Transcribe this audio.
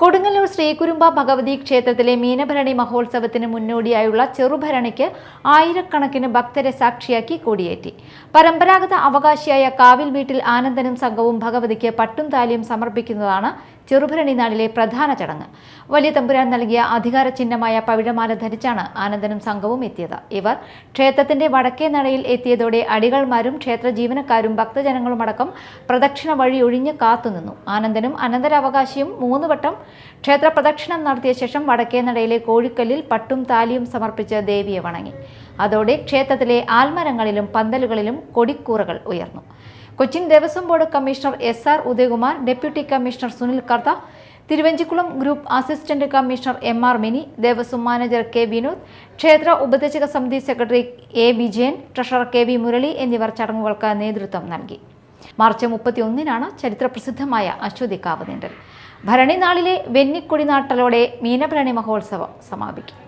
കൊടുങ്ങല്ലൂർ ശ്രീകുരുമ്പ ഭഗവതി ക്ഷേത്രത്തിലെ മീനഭരണി മഹോത്സവത്തിന് മുന്നോടിയായുള്ള ചെറുഭരണിക്ക് ആയിരക്കണക്കിന് ഭക്തരെ സാക്ഷിയാക്കി കൊടിയേറ്റി. പരമ്പരാഗത അവകാശിയായ കാവിൽ വീട്ടിൽ ആനന്ദനും സംഘവും ഭഗവതിക്ക് പട്ടും താലിയും സമർപ്പിക്കുന്നതാണ് ചെറുഭരണി നാളിലെ പ്രധാന ചടങ്ങ്. വലിയ തമ്പുരാൻ നൽകിയ അധികാര ചിഹ്നമായ പവിഴമാല ധരിച്ചാണ് ആനന്ദനും സംഘവും എത്തിയത്. ഇവർ ക്ഷേത്രത്തിന്റെ വടക്കേ നടയിൽ എത്തിയതോടെ അടികൾമാരും ക്ഷേത്ര ജീവനക്കാരും ഭക്തജനങ്ങളുമടക്കം പ്രദക്ഷിണ വഴി ഒഴിഞ്ഞ് കാത്തുനിന്നു. ആനന്ദനും അനന്തരാവകാശിയും മൂന്ന് വട്ടം ക്ഷേത്ര പ്രദക്ഷിണം നടത്തിയ ശേഷം വടക്കേനടയിലെ കോഴിക്കല്ലിൽ പട്ടും താലിയും സമർപ്പിച്ച് ദേവിയെ വണങ്ങി. അതോടെ ക്ഷേത്രത്തിലെ ആൽമരങ്ങളിലും പന്തലുകളിലും കൊടിക്കൂറകൾ ഉയർന്നു. Cochin Devaswom board commissioner S R Udayakumar deputy commissioner Sunil Kartha Thiruvanchikulam group assistant commissioner M R Mini Devaswom manager K Vinod ക്ഷേത്ര ഉപദേശക സമിതി secretary A Vijayan treasurer K V Murali എന്നിവർ ചടങ്ങുകൾക്ക് നേതൃത്വം നൽകി. മാർച്ച് മുപ്പത്തിയൊന്നിനാണ് ചരിത്രപ്രസിദ്ധമായ അശ്വതിക്കാവ് നീണ്ടൽ ഭരണി നാളിലെ വെന്നിക്കൊടിനാട്ടലോടെ മീനഭരണി മഹോത്സവം സമാപിക്കും.